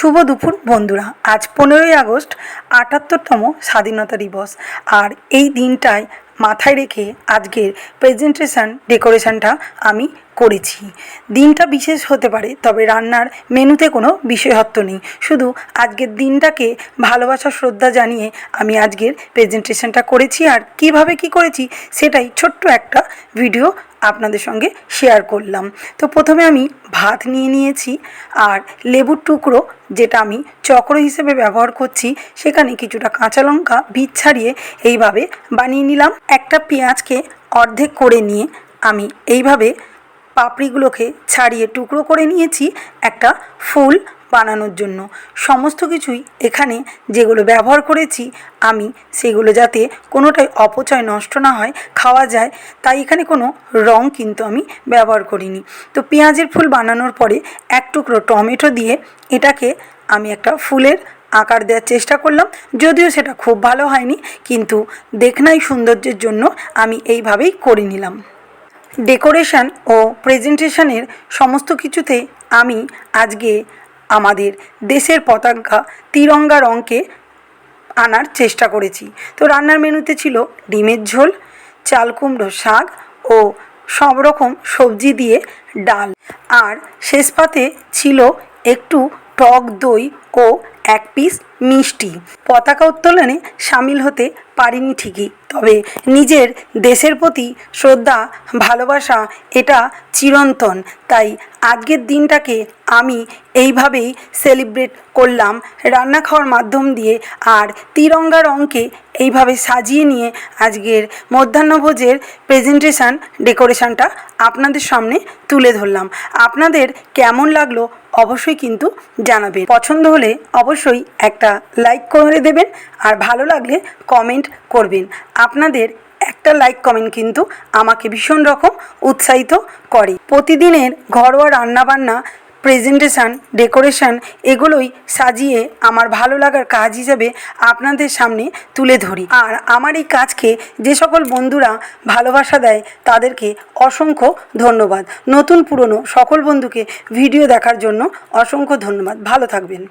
শুভ দুপুর বন্ধুরা। আজ পনেরোই আগস্ট আটাত্তরতম স্বাধীনতা দিবস। আর এই দিনটায় মাথায় রেখে আজকের প্রেজেন্টেশন ডেকোরেশনটা আমি করেছি। দিনটা বিশেষ হতে পারে, তবে রান্নার মেনুতে কোনো বিশেষত্ব নেই। শুধু আজকের দিনটাকে ভালোবাসা, শ্রদ্ধা জানিয়ে আমি আজকের প্রেজেন্টেশনটা করেছি। আর কীভাবে কি করেছি সেটাই ছোট্ট একটা ভিডিও আপনাদের সঙ্গে শেয়ার করলাম। তো প্রথমে আমি ভাত নিয়ে নিয়েছি, আর লেবুর টুকরো যেটা আমি চক্র হিসেবে ব্যবহার করছি, সেখানে কিছুটা কাঁচা লঙ্কা বীজ ছাড়িয়ে এইভাবে বানিয়ে নিলাম। একটা পেঁয়াজকে অর্ধেক করে নিয়ে আমি এইভাবে পাপড়িগুলোকে ছাড়িয়ে টুকরো করে নিয়েছি একটা ফুল বানানোর জন্য। সমস্ত কিছুই এখানে যেগুলো ব্যবহার করেছি আমি সেগুলো যাতে কোনোটাই অপচয় নষ্ট না হয়, খাওয়া যায়, তাই এখানে কোনো রং কিন্তু আমি ব্যবহার করিনি। তো পেঁয়াজের ফুল বানানোর পরে এক টুকরো টমেটো দিয়ে এটাকে আমি একটা ফুলের আকার দেওয়ার চেষ্টা করলাম। যদিও সেটা খুব ভালো হয়নি, কিন্তু দেখনাই সৌন্দর্যের জন্য আমি এইভাবেই করে নিলাম। ডেকোরেশন ও প্রেজেন্টেশনের সমস্ত কিছুতে আমি আজকে আমাদের দেশের পতাকা তিরঙ্গা রঙকে আনার চেষ্টা করেছি। তো রান্নার মেনুতে ছিল ডিমের ঝোল, চাল কুমড়ো শাক ও সব রকম সবজি দিয়ে ডাল। আর শেষ পাতে ছিল একটু টক দই ও এক পিস মিষ্টি। পতাকা উত্তোলনে সামিল হতে পারিনি ঠিকই, তবে নিজের দেশের প্রতি শ্রদ্ধা, ভালোবাসা, এটা চিরন্তন। তাই আজকের দিনটাকে আমি এইভাবেই সেলিব্রেট করলাম রান্না খাওয়ার মাধ্যম দিয়ে আর তিরঙ্গা রঙকে এইভাবে সাজিয়ে নিয়ে আজকের মধ্যাহ্নভোজের প্রেজেন্টেশন ডেকোরেশনটা আপনাদের সামনে তুলে ধরলাম। আপনাদের কেমন লাগল অবশ্যই কিন্তু জানাবেন। পছন্দ হলে অবশ্যই একটা লাইক করে দেবেন আর ভালো লাগলে কমেন্ট করবেন। আপনাদের একটা লাইক কমেন্ট কিন্তু আমাকে ভীষণ রকম উৎসাহিত করে। প্রতিদিনের ঘরোয়া রান্নাবান্না প্রেজেন্টেশন, ডেকোরেশান এগুলোই সাজিয়ে আমার ভালো লাগার কাজ হিসেবে আপনাদের সামনে তুলে ধরি। আর আমার এই কাজকে যে সকল বন্ধুরা ভালোবাসা দেয় তাদেরকে অসংখ্য ধন্যবাদ। নতুন পুরনো সকল বন্ধুকে ভিডিও দেখার জন্য অসংখ্য ধন্যবাদ। ভালো থাকবেন।